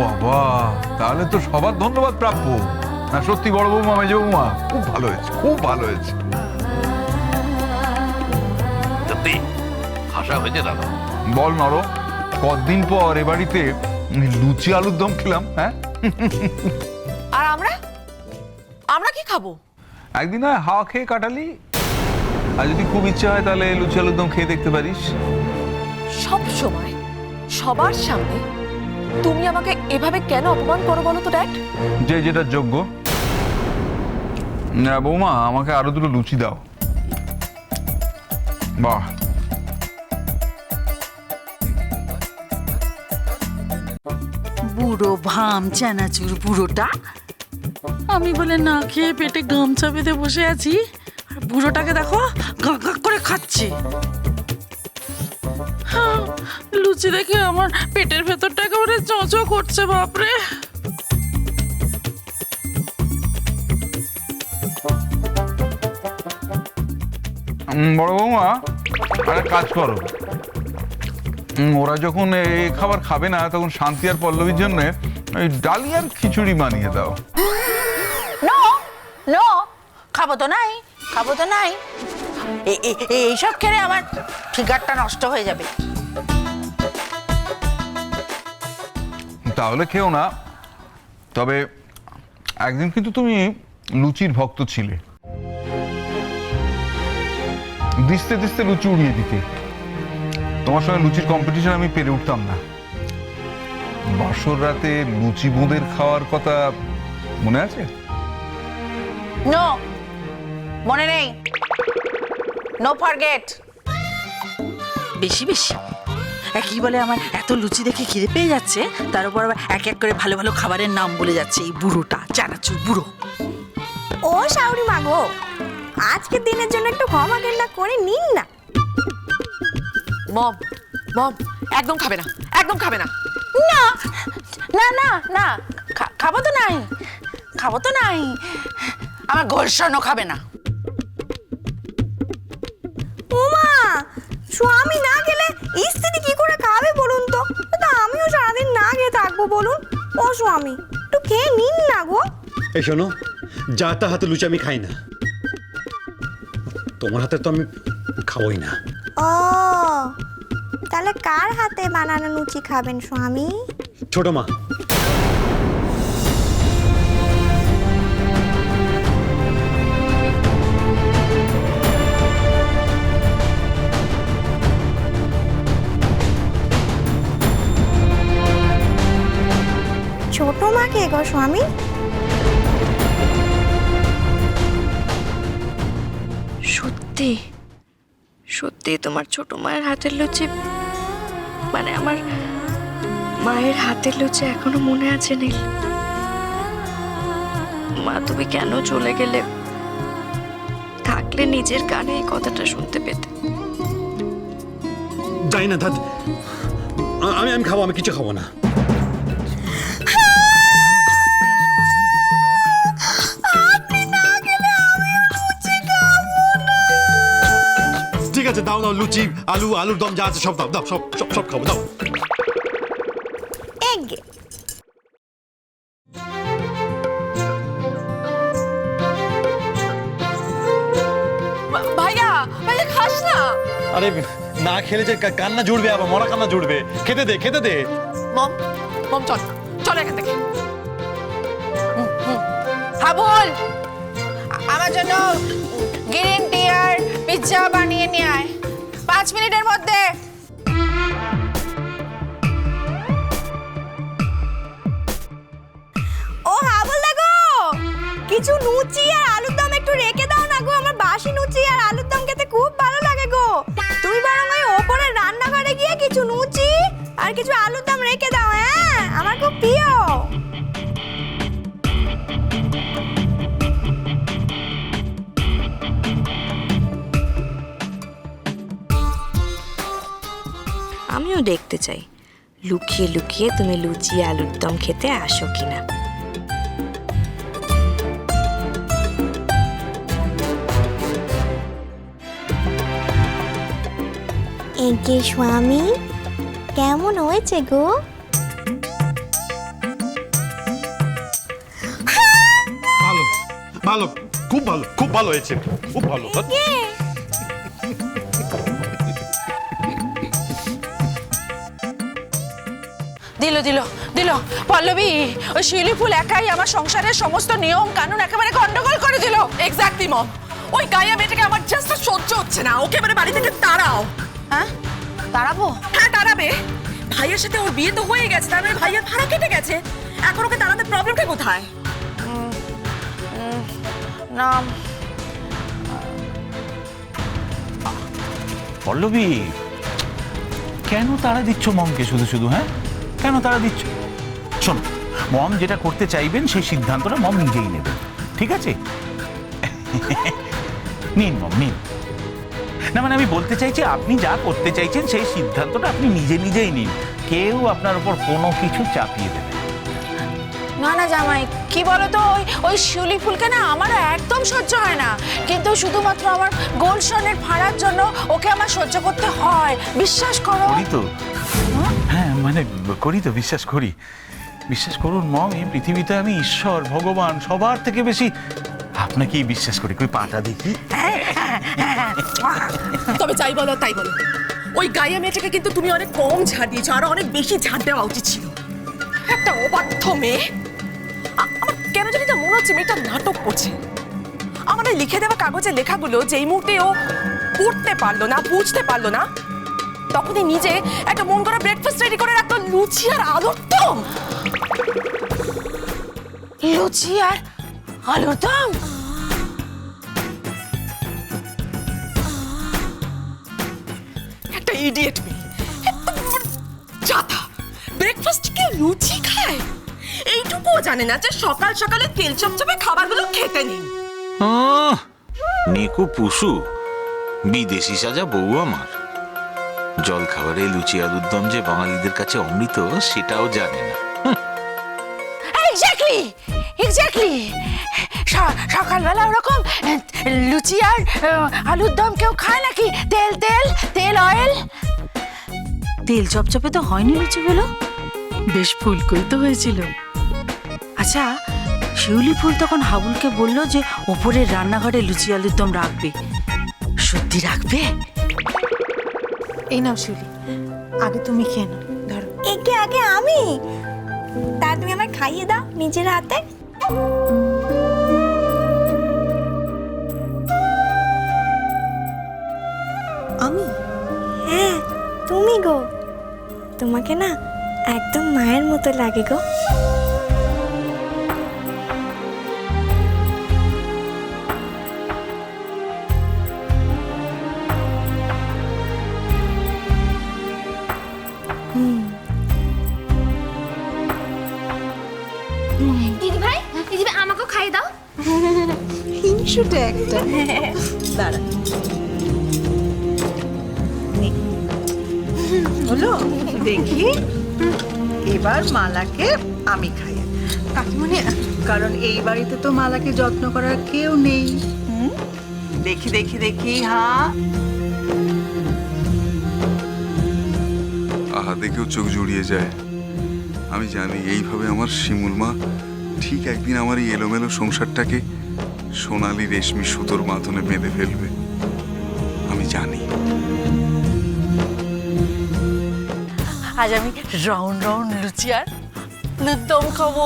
বাবা তাহলে তো সবার ধন্যবাদ প্রাপ্য। না সত্যি বড় বৌমা মেজ বৌমা খুব ভালো হয়েছে খুব ভালো হয়েছে। সত্যি? হাসা হয়েছে দাদা। বল নর কতদিন পর এ বাড়িতে লুচি আলুর দম খেলাম হ্যাঁ? আর আমরা? আমরা কি খাব? একদিন হয় হাওয়া খেয়ে কাটালি আর যদি খুব ইচ্ছে হয় তাহলে লুচি আলুর দম খেয়ে দেখতে পারিস। সব সময় সবার সামনে তুমি আমাকে এভাবে কেন অপমান করো বলো তো ড্যাড যে যেটা যোগ্য। না বৌমা আমাকে আরও দুটো লুচি দাও। বাহ। বুড়ো ভাম চানাচুর বুড়োটা। আমি বলে না খেয়ে পেটে গামছা বেঁধে বসে আছি। আর বুড়োটাকে দেখো গা গা করে খাচ্ছে। দেখে আমার পেটের ভেতরটা একেবারে চঁচো করছে বাপরে। বড় বৌমা আরে কাজ করো। ওরা যখন এই খাবার খাবে না তখন শান্তি আর পল্লবীর জন্য ওই ডালিয়ার খিচুড়ি বানিয়ে দাও। নো নো খাব তো নাই খাব তো নাই। এইসব খেলে আমার ফিগারটা নষ্ট হয়ে যাবে। তাহলে খেও না। তবে একদিন কিন্তু তুমি লুচির ভক্ত ছিলে। দিস্তে দিস্তে লুচি উড়িয়ে দিতে। তোমার সঙ্গে লুচির কম্পিটিশন আমি পেরে উঠতাম না। বাসর রাতে লুচি বোঁদের খাওয়ার কথা মনে আছে? নো মনে নেই। নো ফরগেট বেশি বেশি। একই বলে আমার এত লুচি দেখে খিদে পেয়ে যাচ্ছে? তার উপর আবার এক এক করে ভালো ভালো খাবারের নাম বলে যাচ্ছে এই বুড়োটা চানাচুর বুড়ো। ও শাউরি মাগো আজকের দিনের জন্য একটু ক্ষমা কেন্দ্রা করে নিন না। মম মম একদম খাবে না একদম খাবে না। না না না না খাব তো নাই খাব তো নাই। আমার ঘর্ষণও খাবে না। ওমা স্বামী থাকব বলুন? ও স্বামী একটু খেয়ে নিন না গো। এই শোনো যা তা হাতে লুচি আমি খাই না। তোমার হাতে তো আমি খাবোই না। ও তাহলে কার হাতে বানানো লুচি খাবেন স্বামী? ছোট মা ছোট মা কে গো স্বামী। সত্যি সত্যি তোমার ছোট মায়ের হাতের লুচি মানে আমার মায়ের হাতের লুচি এখনও মনে আছে নীল। মা তুমি কেন চলে গেলে? থাকলে নিজের কানে এই কথাটা শুনতে পেতে। যাই না দাদ আমি আমি খাব আমি কিছু খাব না। দাও লুচি আলু আলুর দম যা আছে সব দাও দাও সব সব সব খাব দাও। এগে ভাইয়া ভাইয়া খাস না। আরে না খেলে যে কা- কান্না জুড়বে আবার মরা কান্না জুড়বে। খেতে দে খেতে দে। মম মম চল চল এখান থেকে। হাবুল আ- আমার জন্য গ্রিন টি আর পিৎজা বানিয়ে নিয়ে আয়। পাঁচ মিনিটের মধ্যে। ও হাবল দেখো কিছু লুচি আর আলুর দম একটু রেখে দাও না গো, আমার বাসি লুচি আর আলুর আমিও দেখতে চাই। লুকিয়ে লুকিয়ে তুমি লুচি আলুর দম খেতে আসো কিনা। এগে স্বামী কেমন হয়েছে গো? ভালো ভালো খুব ভালো খুব ভালো হয়েছে খুব ভালো। দিল দিল দিল। পল্লবী ওই শিউলি ফুল একাই আমার সংসারের সমস্ত নিয়ম কানুন একেবারে গন্ডগোল করে দিল। Exactly mom. ওই গাইয়া মেয়েটাকে আমার জাস্ট সহ্য হচ্ছে না। ওকে এবারে বাড়ি থেকে তাড়াও। হ্যাঁ? দাঁড়াবো হ্যাঁ তাড়াবে। ভাইয়ের সাথে ওর বিয়ে তো হয়ে গেছে তার মানে ভাইয়ের ভাড়া কেটে গেছে। এখন ওকে তাড়াতে প্রবলেমটা কোথায়? না। পল্লবী কেন তারা দিচ্ছ মমকে শুধু শুধু হ্যাঁ? কেন তারা দিচ্ছ? শোনো, মম যেটা করতে চাইবেন, সেই সিদ্ধান্তটা মম নিজেই নেবেন ঠিক আছে? নিন মম, নিন। না মানে আমি বলতে চাইছি, আপনি যা করতে চাইছেন, সেই সিদ্ধান্তটা আপনি নিজে নিজেই নিন। কেউ আপনার উপর কোনো কিছু চাপিয়ে দেবে না। না জামাই। কি বলতো ওই ওই শিউলি ফুলকে না আমার একদম সহ্য হয় না। কিন্তু শুধুমাত্র আমার গোলশনের ভাড়ার জন্য ওকে আমার সহ্য করতে হয়। বিশ্বাস করো। করি তো। হ্যাঁ মানে করি তো বিশ্বাস করি। বিশ্বাস করুন মম এই পৃথিবীতে আমি ঈশ্বর ভগবান সবার থেকে বেশি আপনাকেই বিশ্বাস করি। কই পাটা দেখি? তবে যাই বলো তাই বলো। ওই গাইয়া মেয়েটাকে কিন্তু তুমি অনেক কম ছাড় দিয়েছ আরও অনেক বেশি ছাড় দেওয়া উচিত ছিল। একটা অবাধ্য মেয়ে। কেন জানি না মনে হচ্ছে মেয়েটা নাটক করছে। আমাদের লিখে দেওয়া কাগজে লেখাগুলো যেই মুহূর্তে ও পড়তে পারল না, বুঝতে পারল না, তখনই নিজে একটা মন করা ব্রেকফাস্ট রেডি করে রাখতো লুচি আর আলুর দম। লুচি আর আলুর দম? একটা ইডিয়েট মেয়ে বড় ব্রেকফাস্ট কেউ লুচি খায়? জানে না যে সকাল সকালে তেল চপচপে খাবারগুলো খেতে নেই। আহ, নেকো পশু বিদেশি সাজা বউ আমার। জল খাবারে লুচি আলুর দম যে বাঙালিদের কাছে অমৃত সেটাও জানে না। এক্স্যাক্টলি এক্স্যাক্টলি সকালবেলা ওরকম আহ, লুচি আর আহ, আলুর দম কেউ খায় নাকি? তেল তেল তেল অয়েল তেল চপচপে তো হয়নি লুচিগুলো। বেশ ফুলকই তো হয়েছিল। আচ্ছা শিউলি ফুল তখন হাবুলকে বলল যে ওপরের রান্নাঘরে লুচি আলুর দম রাখবে। সত্যি রাখবে? এই নাও শিউলি আগে তুমি খেয়ে নাও ধরো। একে আগে আমি? তা তুমি আমায় খাইয়ে দাও নিজের হাতে। আমি? হ্যাঁ তুমি গো। তোমাকে না একদম মায়ের মতো লাগে গো। হিংসুটে একটা। দাঁড়া। হলো, দেখি। এবার মালাকে আমি খাই। কাকিমণি, কারণ এই বাড়িতে তো মালাকে যত্ন করার কেউ নেই। দেখি দেখি দেখি হ্যাঁ আহা, দেখেও চোখ জুড়িয়ে যায়। আমি জানি এইভাবে আমার শিমুল মা ঠিক একদিন আমার এই এলোমেলো সংসারটাকে সোনালি রেশমি সুতোর মাথনে বেঁধে ফেলবে। আমি জানি। আজ আমি রাউন্ড রাউন্ড লুচি আর লুদ্দম দম খাব।